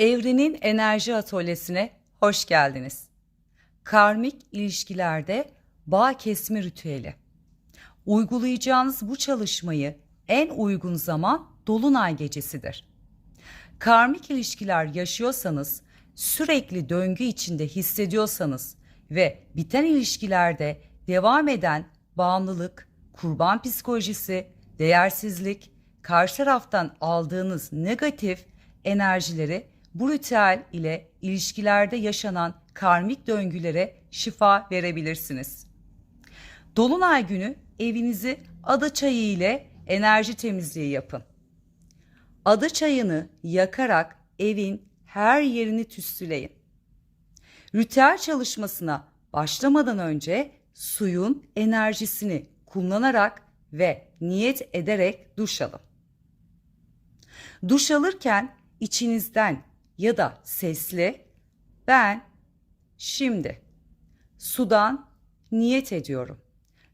Evrenin Enerji Atölyesi'ne hoş geldiniz. Karmik ilişkilerde bağ kesme ritüeli. Uygulayacağınız bu çalışmayı en uygun zaman dolunay gecesidir. Karmik ilişkiler yaşıyorsanız, sürekli döngü içinde hissediyorsanız ve biten ilişkilerde devam eden bağımlılık, kurban psikolojisi, değersizlik, karşı taraftan aldığınız negatif enerjileri bu ritüel ile ilişkilerde yaşanan karmik döngülere şifa verebilirsiniz. Dolunay günü evinizi ada çayı ile enerji temizliği yapın. Ada çayını yakarak evin her yerini tütsüleyin. Ritüel çalışmasına başlamadan önce suyun enerjisini kullanarak ve niyet ederek duş alın. Duş alırken içinizden ya da sesli ben şimdi sudan niyet ediyorum.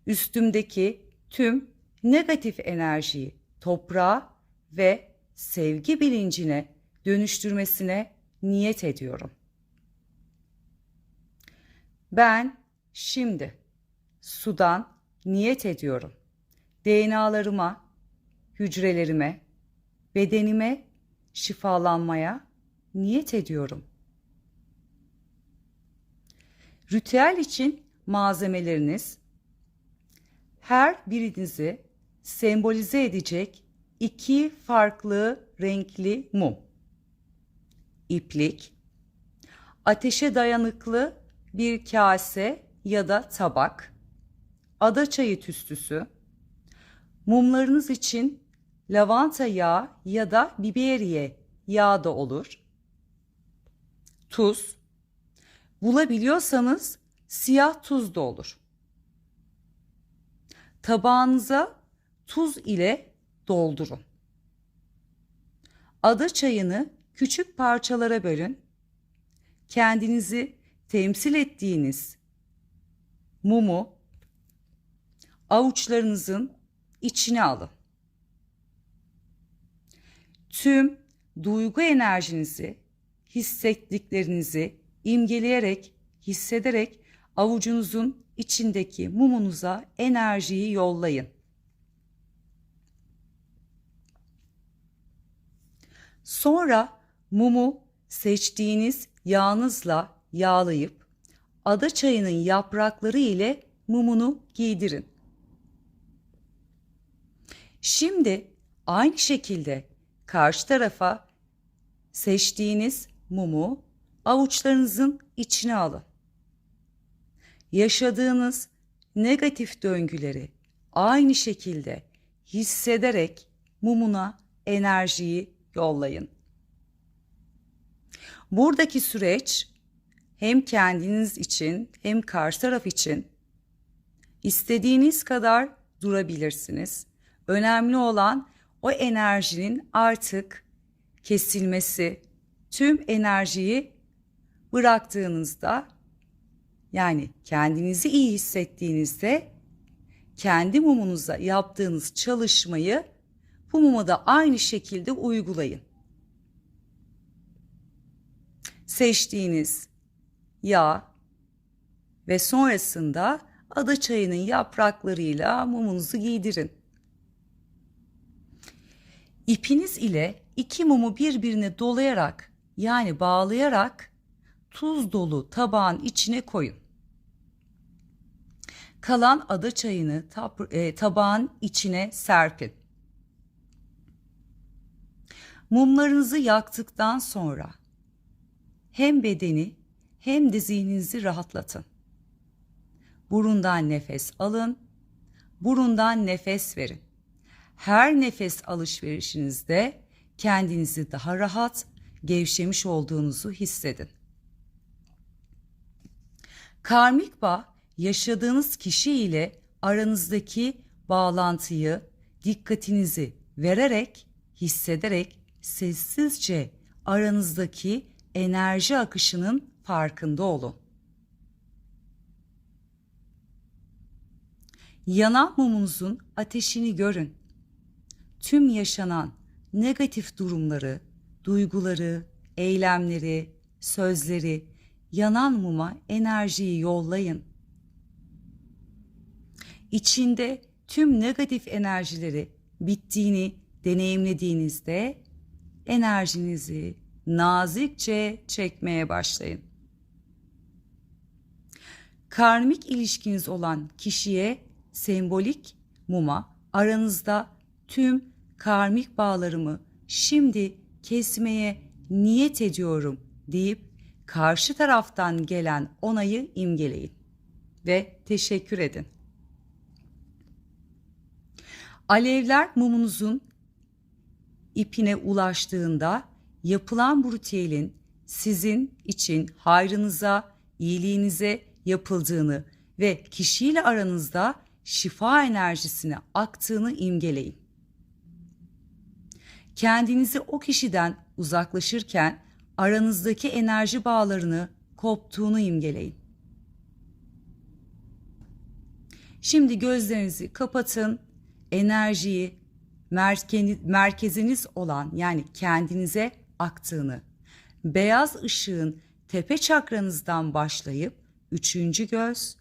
Üstümdeki tüm negatif enerjiyi toprağa ve sevgi bilincine dönüştürmesine niyet ediyorum. Ben şimdi sudan niyet ediyorum. DNA'larıma, hücrelerime, bedenime şifalanmaya niyet ediyorum. Ritüel için malzemeleriniz her birinizi sembolize edecek iki farklı renkli mum. İplik, ateşe dayanıklı bir kase ya da tabak, ada çayı tüstüsü, mumlarınız için lavanta yağı ya da biberiye yağı da olur. Tuz, bulabiliyorsanız siyah tuz da olur. Tabağınıza tuz ile doldurun. Ada çayını küçük parçalara bölün. Kendinizi temsil ettiğiniz mumu avuçlarınızın içine alın. Tüm duygu enerjinizi, hissettiklerinizi imgeleyerek, hissederek avucunuzun içindeki mumunuza enerjiyi yollayın. Sonra mumu seçtiğiniz yağınızla yağlayıp ada çayının yaprakları ile mumunu giydirin. Şimdi aynı şekilde karşı tarafa seçtiğiniz mumu avuçlarınızın içine alın. Yaşadığınız negatif döngüleri aynı şekilde hissederek mumuna enerjiyi yollayın. Buradaki süreç hem kendiniz için hem karşı taraf için istediğiniz kadar durabilirsiniz. Önemli olan o enerjinin artık kesilmesi, tüm enerjiyi bıraktığınızda yani kendinizi iyi hissettiğinizde kendi mumunuza yaptığınız çalışmayı bu muma da aynı şekilde uygulayın. Seçtiğiniz yağ ve sonrasında ada çayının yapraklarıyla mumunuzu giydirin. İpiniz ile iki mumu birbirine dolayarak yani bağlayarak tuz dolu tabağın içine koyun. Kalan ada çayını tab- e, tabağın içine serpin. Mumlarınızı yaktıktan sonra hem bedeni hem de zihninizi rahatlatın. Burundan nefes alın, burundan nefes verin. Her nefes alışverişinizde kendinizi daha rahat, gevşemiş olduğunuzu hissedin. Karmik bağ yaşadığınız kişi ile aranızdaki bağlantıyı, dikkatinizi vererek, hissederek sessizce aranızdaki enerji akışının farkında olun. Yanan mumunuzun ateşini görün. Tüm yaşanan negatif durumları, duyguları, eylemleri, sözleri, yanan muma enerjiyi yollayın. İçinde tüm negatif enerjileri bittiğini deneyimlediğinizde enerjinizi nazikçe çekmeye başlayın. Karmik ilişkiniz olan kişiye sembolik muma aranızda tüm karmik bağlarımı şimdi kesmeye niyet ediyorum deyip karşı taraftan gelen onayı imgeleyin ve teşekkür edin. Alevler mumunuzun ipine ulaştığında yapılan bu ritüelin sizin için hayrınıza, iyiliğinize yapıldığını ve kişiyle aranızda şifa enerjisine aktığını imgeleyin. Kendinizi o kişiden uzaklaşırken aranızdaki enerji bağlarını koptuğunu imgeleyin. Şimdi gözlerinizi kapatın. Enerjiyi merkeziniz olan yani kendinize aktığını, beyaz ışığın tepe çakranızdan başlayıp üçüncü göz,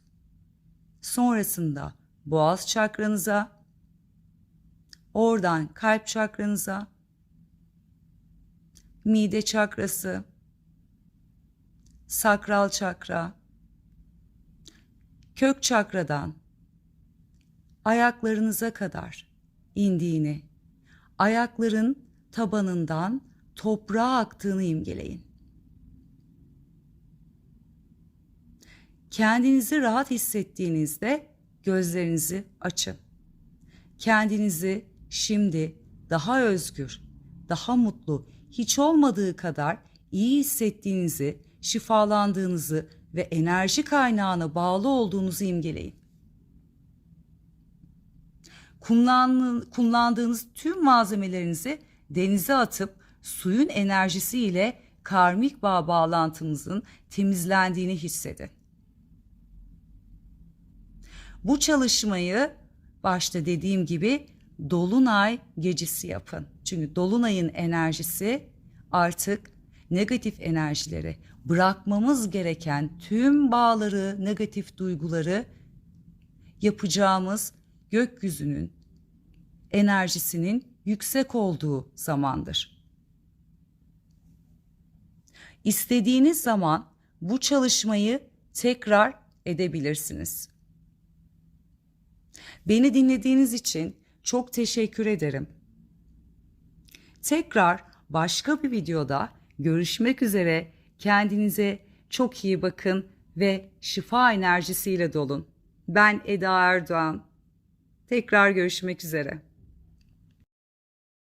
sonrasında boğaz çakranıza, oradan kalp çakranıza, mide çakrası, sakral çakra, kök çakradan ayaklarınıza kadar indiğini, ayakların tabanından toprağa aktığını imgeleyin. Kendinizi rahat hissettiğinizde gözlerinizi açın. Kendinizi şimdi daha özgür, daha mutlu, hiç olmadığı kadar iyi hissettiğinizi, şifalandığınızı ve enerji kaynağına bağlı olduğunuzu imgeleyin. Kullandığınız tüm malzemelerinizi denize atıp suyun enerjisiyle karmik bağ bağlantımızın temizlendiğini hissedin. Bu çalışmayı başta dediğim gibi dolunay gecesi yapın. Çünkü dolunayın enerjisi artık negatif enerjileri, bırakmamız gereken tüm bağları, negatif duyguları yapacağımız gökyüzünün enerjisinin yüksek olduğu zamandır. İstediğiniz zaman bu çalışmayı tekrar edebilirsiniz. Beni dinlediğiniz için çok teşekkür ederim. Tekrar başka bir videoda görüşmek üzere. Kendinize çok iyi bakın ve şifa enerjisiyle dolun. Ben Eda Erdoğan. Tekrar görüşmek üzere.